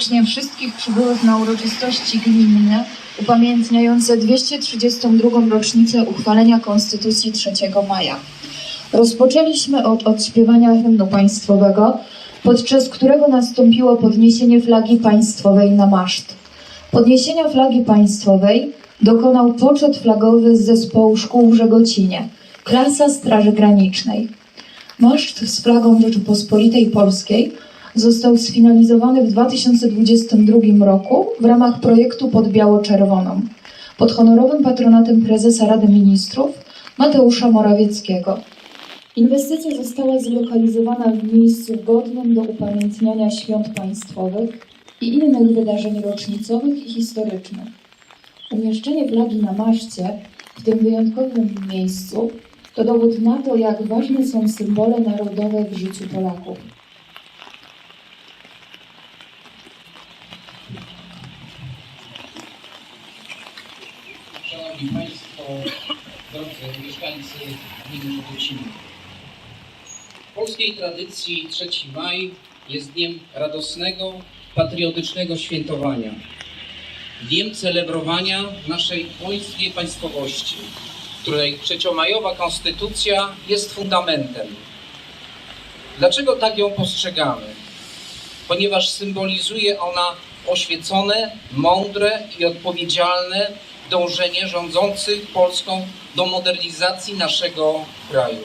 serdecznie wszystkich przybyłych na uroczystości gminne upamiętniające 232. rocznicę uchwalenia Konstytucji 3 maja. Rozpoczęliśmy od odśpiewania hymnu państwowego, podczas którego nastąpiło podniesienie flagi państwowej na maszt. Podniesienia flagi państwowej dokonał poczet flagowy z zespołu szkół w Żegocinie, klasa Straży Granicznej. Maszt z flagą Rzeczypospolitej Polskiej został sfinalizowany w 2022 roku w ramach projektu pod biało-czerwoną pod honorowym patronatem prezesa Rady Ministrów Mateusza Morawieckiego. Inwestycja została zlokalizowana w miejscu godnym do upamiętniania świąt państwowych i innych wydarzeń rocznicowych i historycznych. Umieszczenie flagi na maszcie w tym wyjątkowym miejscu to dowód na to, jak ważne są symbole narodowe w życiu Polaków. Szanowni Państwo, drodzy mieszkańcy gminy Żegociny. W polskiej tradycji 3 maj jest dniem radosnego, patriotycznego świętowania. Dniem celebrowania naszej polskiej państwowości, której trzeciomajowa konstytucja jest fundamentem. Dlaczego tak ją postrzegamy? Ponieważ symbolizuje ona oświecone, mądre i odpowiedzialne dążenie rządzących Polską do modernizacji naszego kraju.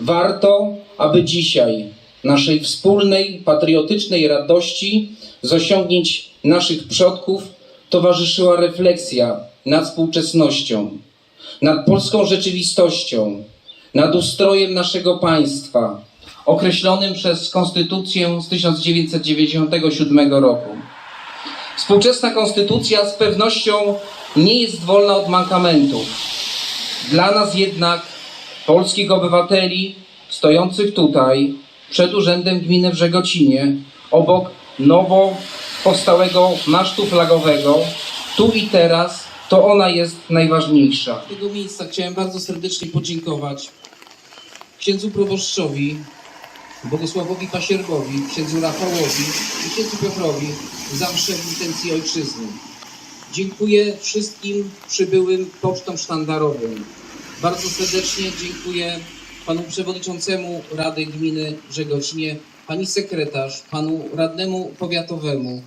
Warto, aby dzisiaj naszej wspólnej, patriotycznej radości z osiągnięć naszych przodków towarzyszyła refleksja nad współczesnością, nad polską rzeczywistością, nad ustrojem naszego państwa, określonym przez Konstytucję z 1997 roku. Współczesna konstytucja z pewnością nie jest wolna od mankamentów. Dla nas jednak, polskich obywateli stojących tutaj, przed Urzędem Gminy w Żegocinie, obok nowo powstałego masztu flagowego, tu i teraz, to ona jest najważniejsza. Z tego miejsca chciałem bardzo serdecznie podziękować księdzu proboszczowi, Bogusławowi Pasierbowi, księdzu Rafałowi i księdzu Piotrowi za mszę w intencji ojczyzny. Dziękuję wszystkim przybyłym pocztom sztandarowym. Bardzo serdecznie dziękuję panu przewodniczącemu Rady Gminy Żegocinie, pani sekretarz, panu radnemu powiatowemu,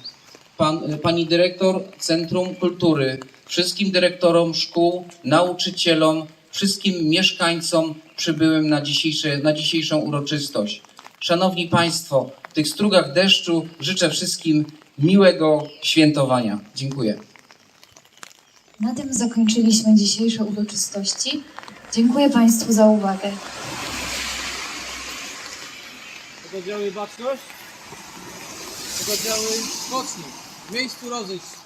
pan, pani dyrektor Centrum Kultury, wszystkim dyrektorom szkół, nauczycielom, wszystkim mieszkańcom przybyłym na, dzisiejsze, na dzisiejszą uroczystość. Szanowni Państwo, w tych strugach deszczu życzę wszystkim miłego świętowania. Dziękuję. Na tym zakończyliśmy dzisiejsze uroczystości. Dziękuję Państwu za uwagę. Pododdziały baczność, pododdziały mocno, w miejscu rozejść